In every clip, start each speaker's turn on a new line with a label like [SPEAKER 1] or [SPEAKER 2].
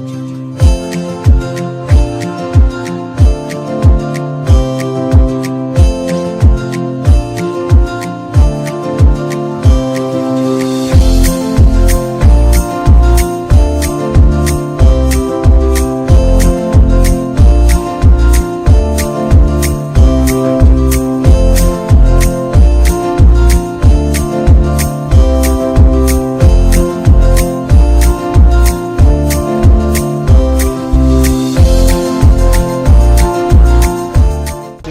[SPEAKER 1] Thank you.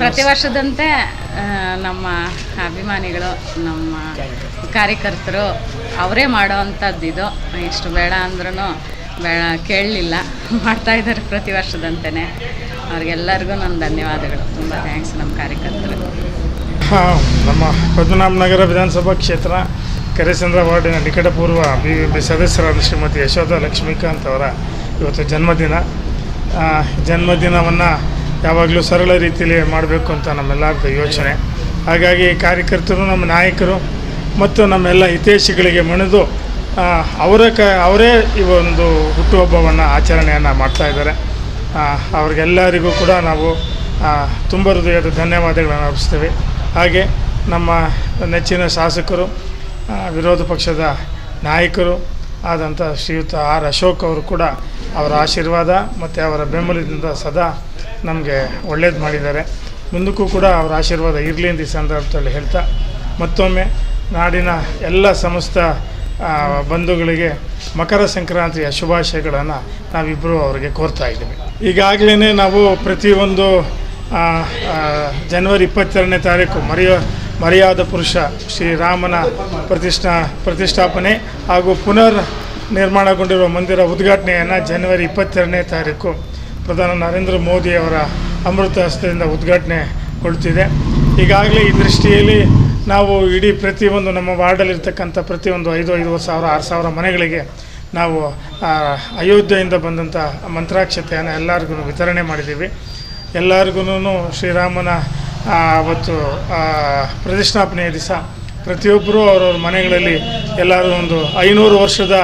[SPEAKER 1] ಪ್ರತಿ ವರ್ಷದಂತೆ ನಮ್ಮ ಅಭಿಮಾನಿಗಳು, ನಮ್ಮ ಕಾರ್ಯಕರ್ತರು ಅವರೇ ಮಾಡೋ ಅಂಥದ್ದು ಇದು. ಇಷ್ಟು ಬೇಡ ಅಂದ್ರೂ ಬೇಡ ಕೇಳಲಿಲ್ಲ. ಮಾಡ್ತಾ ಇದ್ದಾರೆ ಪ್ರತಿ ವರ್ಷದಂತೆಯೇ ಅವ್ರಿಗೆಲ್ಲರಿಗೂ ನನ್ನ ಧನ್ಯವಾದಗಳು. ತುಂಬ ಥ್ಯಾಂಕ್ಸ್ ನಮ್ಮ ಕಾರ್ಯಕರ್ತರು.
[SPEAKER 2] ನಮ್ಮ ಪದ್ಮನಾಭನಗರ ವಿಧಾನಸಭಾ ಕ್ಷೇತ್ರ ಕರಿಚಂದ್ರ ವಾರ್ಡಿನ ನಿಕಟಪೂರ್ವ ಬಿ ಬಿ ಸದಸ್ಯರಾದ ಶ್ರೀಮತಿ ಯಶೋಧ ಲಕ್ಷ್ಮೀಕಾಂತ್ ಅವರ ಇವತ್ತು ಜನ್ಮದಿನ. ಜನ್ಮದಿನವನ್ನು ಯಾವಾಗಲೂ ಸರಳ ರೀತಿಯಲ್ಲಿ ಮಾಡಬೇಕು ಅಂತ ನಮ್ಮೆಲ್ಲರದ್ದು ಯೋಚನೆ. ಹಾಗಾಗಿ ಕಾರ್ಯಕರ್ತರು, ನಮ್ಮ ನಾಯಕರು ಮತ್ತು ನಮ್ಮೆಲ್ಲ ಹಿತೈಷಿಗಳಿಗೆ ಮಣಿದು ಅವರ ಕ, ಅವರೇ ಈ ಒಂದು ಹುಟ್ಟುಹಬ್ಬವನ್ನು ಆಚರಣೆಯನ್ನು ಮಾಡ್ತಾಯಿದ್ದಾರೆ ಅವ್ರಿಗೆಲ್ಲರಿಗೂ ಕೂಡ ನಾವು ತುಂಬ ಹೃದಯದ ಧನ್ಯವಾದಗಳನ್ನು ಅರ್ಪಿಸ್ತೇವೆ. ಹಾಗೆ ನಮ್ಮ ನೆಚ್ಚಿನ ಶಾಸಕರು ವಿರೋಧ ಪಕ್ಷದ ನಾಯಕರು ಆದಂಥ ಶ್ರೀಯುತ ಆರ್ ಅಶೋಕ್ ಅವರು ಕೂಡ ಅವರ ಆಶೀರ್ವಾದ ಮತ್ತು ಅವರ ಬೆಂಬಲದಿಂದ ಸದಾ ನಮಗೆ ಒಳ್ಳೇದು ಮಾಡಿದ್ದಾರೆ. ಮುಂದಕ್ಕೂ ಕೂಡ ಅವರ ಆಶೀರ್ವಾದ ಇರಲಿ ಅಂತ ಈ ಸಂದರ್ಭದಲ್ಲಿ ಹೇಳ್ತಾ, ಮತ್ತೊಮ್ಮೆ ನಾಡಿನ ಎಲ್ಲ ಸಮಸ್ತ ಬಂಧುಗಳಿಗೆ ಮಕರ ಸಂಕ್ರಾಂತಿಯ ಶುಭಾಶಯಗಳನ್ನು ನಾವಿಬ್ಬರು ಅವರಿಗೆ ಕೋರ್ತಾ ಇದ್ದೀವಿ. ಈಗಾಗಲೇ ನಾವು ಪ್ರತಿಯೊಂದು ಜನವರಿ ಇಪ್ಪತ್ತೆರಡನೇ ತಾರೀಕು ಮರೆಯ, ಮರ್ಯಾದ ಪುರುಷ ಶ್ರೀರಾಮನ ಪ್ರತಿಷ್ಠಾ, ಪ್ರತಿಷ್ಠಾಪನೆ ಹಾಗೂ ಪುನರ್ ನಿರ್ಮಾಣಗೊಂಡಿರುವ ಮಂದಿರ ಉದ್ಘಾಟನೆಯನ್ನು ಜನವರಿ ಇಪ್ಪತ್ತೆರಡನೇ ತಾರೀಕು ಪ್ರಧಾನ ನರೇಂದ್ರ ಮೋದಿಯವರ ಅಮೃತ ಹಸ್ತದಿಂದ ಉದ್ಘಾಟನೆಗೊಳ್ತಿದೆ ಈಗಾಗಲೇ ಈ ದೃಷ್ಟಿಯಲ್ಲಿ ನಾವು ಇಡೀ ಪ್ರತಿಯೊಂದು ನಮ್ಮ ವಾರ್ಡಲ್ಲಿರ್ತಕ್ಕಂಥ ಪ್ರತಿಯೊಂದು ಐದು, ಐದೂವರೆ ಸಾವಿರ, ಆರು ಸಾವಿರ ಮನೆಗಳಿಗೆ ನಾವು ಅಯೋಧ್ಯೆಯಿಂದ ಬಂದಂಥ ಮಂತ್ರಾಕ್ಷತೆಯನ್ನು ಎಲ್ಲರಿಗೂ ವಿತರಣೆ ಮಾಡಿದ್ದೀವಿ. ಎಲ್ಲರಿಗೂ ಶ್ರೀರಾಮನ ಅವತ್ತು ಪ್ರತಿಷ್ಠಾಪನೆಯ ದಿವಸ ಪ್ರತಿಯೊಬ್ಬರೂ ಅವರವ್ರ ಮನೆಗಳಲ್ಲಿ ಎಲ್ಲರೂ ಒಂದು ಐನೂರು ವರ್ಷದ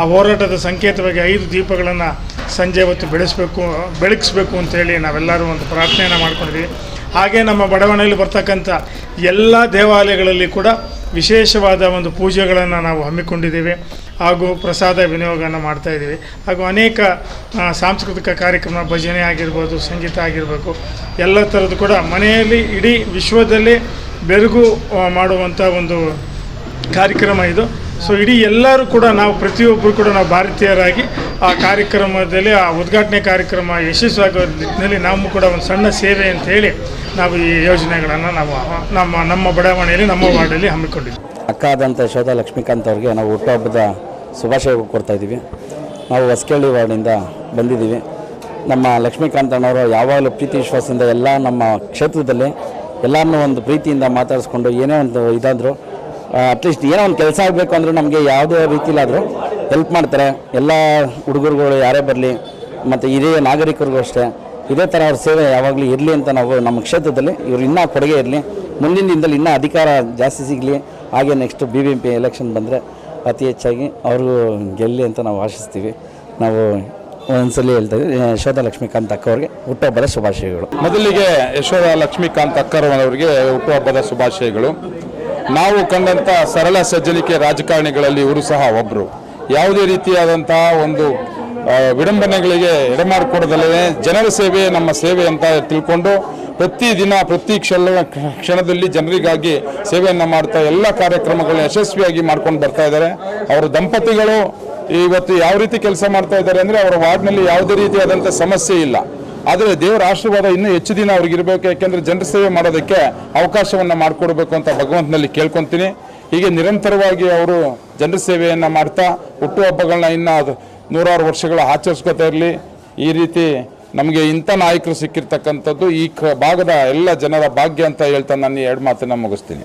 [SPEAKER 2] ಆ ಹೋರಾಟದ ಸಂಕೇತವಾಗಿ ಐದು ದೀಪಗಳನ್ನು ಸಂಜೆ ಹೊತ್ತು ಬೆಳೆಸಬೇಕು, ಬೆಳಗಿಸ್ಬೇಕು ಅಂತೇಳಿ ನಾವೆಲ್ಲರೂ ಒಂದು ಪ್ರಾರ್ಥನೆಯನ್ನು ಮಾಡ್ಕೊಂಡಿದ್ದೀವಿ ಹಾಗೆ ನಮ್ಮ ಬಡಾವಣೆಯಲ್ಲಿ ಬರ್ತಕ್ಕಂಥ ಎಲ್ಲ ದೇವಾಲಯಗಳಲ್ಲಿ ಕೂಡ ವಿಶೇಷವಾದ ಒಂದು ಪೂಜೆಗಳನ್ನು ನಾವು ಹಮ್ಮಿಕೊಂಡಿದ್ದೇವೆ. ಹಾಗೂ ಪ್ರಸಾದ ವಿನಿಯೋಗವನ್ನು ಮಾಡ್ತಾ ಇದ್ದೀವಿ. ಹಾಗೂ ಅನೇಕ ಸಾಂಸ್ಕೃತಿಕ ಕಾರ್ಯಕ್ರಮ, ಭಜನೆ ಆಗಿರ್ಬೋದು, ಸಂಗೀತ ಆಗಿರಬೇಕು, ಎಲ್ಲ ಥರದ್ದು ಕೂಡ ಮನೆಯಲ್ಲಿ ಇಡೀ ವಿಶ್ವದಲ್ಲೇ ಬೆರಗು ಮಾಡುವಂಥ ಒಂದು ಕಾರ್ಯಕ್ರಮ ಇದು. ಸೊ ಇಡೀ ಎಲ್ಲರೂ ಕೂಡ ನಾವು ಪ್ರತಿಯೊಬ್ಬರು ಕೂಡ ನಾವು ಭಾರತೀಯರಾಗಿ ಆ ಕಾರ್ಯಕ್ರಮದಲ್ಲಿ, ಆ ಉದ್ಘಾಟನೆ ಕಾರ್ಯಕ್ರಮ ಯಶಸ್ವಿಯಾಗೋ ನಿಟ್ಟಿನಲ್ಲಿ ನಾವು ಕೂಡ ಒಂದು ಸಣ್ಣ ಸೇವೆ ಅಂತ ಹೇಳಿ ನಾವು ಈ ಯೋಜನೆಗಳನ್ನು ನಾವು ನಮ್ಮ ನಮ್ಮ ಬಡಾವಣೆಯಲ್ಲಿ, ನಮ್ಮ ವಾರ್ಡಲ್ಲಿ ಹಮ್ಮಿಕೊಂಡಿದ್ದೀವಿ
[SPEAKER 3] ಅಕ್ಕ ಆದಂಥ ಯಶೋಧ ಲಕ್ಷ್ಮೀಕಾಂತ್ ಅವ್ರಿಗೆ ನಾವು ಹುಟ್ಟುಹಬ್ಬದ ಶುಭಾಶಯ ಕೊಡ್ತಾ ಇದ್ದೀವಿ. ನಾವು ಹೊಸಕೇಳಿ ವಾರ್ಡಿಂದ ಬಂದಿದ್ದೀವಿ. ನಮ್ಮ ಲಕ್ಷ್ಮೀಕಾಂತ್ ಅಣ್ಣವರು ಯಾವಾಗಲೂ ಪ್ರೀತಿ, ವಿಶ್ವಾಸದಿಂದ ಎಲ್ಲ ನಮ್ಮ ಕ್ಷೇತ್ರದಲ್ಲಿ ಎಲ್ಲರನ್ನೂ ಒಂದು ಪ್ರೀತಿಯಿಂದ ಮಾತಾಡಿಸ್ಕೊಂಡು ಏನೇ ಒಂದು ಇದಾದರೂ ಅಟ್ಲೀಸ್ಟ್ ಏನೋ ಒಂದು ಕೆಲಸ ಆಗಬೇಕು ಅಂದರೆ ನಮಗೆ ಯಾವುದೇ ರೀತಿಯಲ್ಲಾದರೂ ಹೆಲ್ಪ್ ಮಾಡ್ತಾರೆ. ಎಲ್ಲ ಹುಡುಗರುಗಳು ಯಾರೇ ಬರಲಿ, ಮತ್ತು ಹಿರಿಯ ನಾಗರಿಕರಿಗೂ ಅಷ್ಟೇ, ಇದೇ ಥರ ಅವ್ರ ಸೇವೆ ಯಾವಾಗಲೂ ಇರಲಿ ಅಂತ ನಾವು ನಮ್ಮ ಕ್ಷೇತ್ರದಲ್ಲಿ ಇವರು ಇನ್ನೂ ಕೊಡುಗೆ ಇರಲಿ. ಮುಂದಿನ ದಿನದಲ್ಲಿ ಇನ್ನೂ ಅಧಿಕಾರ ಜಾಸ್ತಿ ಸಿಗಲಿ, ಹಾಗೆ next B B M P election ಬಂದರೆ ಅತಿ ಹೆಚ್ಚಾಗಿ ಅವರು ಗೆಲ್ಲಿ ಅಂತ ನಾವು ಆಶಿಸ್ತೀವಿ. ನಾವು ಒಂದ್ಸಲಿ ಹೇಳ್ತಾ ಇದ್ದೀವಿ ಯಶೋಧ ಲಕ್ಷ್ಮೀಕಾಂತ್ ಅಕ್ಕವ್ರಿಗೆ ಹುಟ್ಟುಹಬ್ಬದ ಶುಭಾಶಯಗಳು.
[SPEAKER 4] ಮೊದಲಿಗೆ ಯಶೋಧ ಲಕ್ಷ್ಮೀಕಾಂತ್ ಅಕ್ಕರವರಿಗೆ ಹುಟ್ಟುಹಬ್ಬದ ಶುಭಾಶಯಗಳು. ನಾವು ಕಂಡಂಥ ಸರಳ ಸಜ್ಜಲಿಕೆ ರಾಜಕಾರಣಿಗಳಲ್ಲಿ ಇವರು ಸಹ ಒಬ್ಬರು ಯಾವುದೇ ರೀತಿಯಾದಂತಹ ಒಂದು ವಿಡಂಬನೆಗಳಿಗೆ ಎಡೆಮಾಡಿಕೊಡದಲ್ಲೇ ಜನರ ಸೇವೆ ನಮ್ಮ ಸೇವೆ ಅಂತ ತಿಳ್ಕೊಂಡು ಪ್ರತಿ ದಿನ ಪ್ರತಿ ಕ್ಷಣ, ಕ್ಷಣದಲ್ಲಿ ಜನರಿಗಾಗಿ ಸೇವೆಯನ್ನು ಮಾಡ್ತಾ ಎಲ್ಲ ಕಾರ್ಯಕ್ರಮಗಳನ್ನ ಯಶಸ್ವಿಯಾಗಿ ಮಾಡ್ಕೊಂಡು ಬರ್ತಾ ಇದ್ದಾರೆ. ಅವರ ದಂಪತಿಗಳು, ಇವತ್ತು ಯಾವ ರೀತಿ ಕೆಲಸ ಮಾಡ್ತಾ ಇದ್ದಾರೆ ಅಂದರೆ ಅವರ ವಾರ್ಡ್ನಲ್ಲಿ ಯಾವುದೇ ರೀತಿಯಾದಂಥ ಸಮಸ್ಯೆ ಇಲ್ಲ. ಆದರೆ ದೇವರ ಆಶೀರ್ವಾದ ಇನ್ನೂ ಹೆಚ್ಚು ದಿನ ಅವ್ರಿಗೆ ಇರಬೇಕು, ಯಾಕೆಂದರೆ ಜನರ ಸೇವೆ ಮಾಡೋದಕ್ಕೆ ಅವಕಾಶವನ್ನು ಮಾಡಿಕೊಡ್ಬೇಕು ಅಂತ ಭಗವಂತನಲ್ಲಿ ಕೇಳ್ಕೊತೀನಿ. ಹೀಗೆ ನಿರಂತರವಾಗಿ ಅವರು ಜನರ ಸೇವೆಯನ್ನು ಮಾಡ್ತಾ ಹುಟ್ಟುಹಬ್ಬಗಳನ್ನ ಇನ್ನು ಅದು ನೂರಾರು ವರ್ಷಗಳ ಆಚರಿಸ್ಕೊತಾ ಇರಲಿ. ಈ ರೀತಿ ನಮಗೆ ಇಂಥ ನಾಯಕರು ಸಿಕ್ಕಿರ್ತಕ್ಕಂಥದ್ದು ಈ ಭಾಗದ ಎಲ್ಲ ಜನರ ಭಾಗ್ಯ ಅಂತ ಹೇಳ್ತಾ ನಾನು ಎರಡು ಮಾತನ್ನು ಮುಗಿಸ್ತೀನಿ.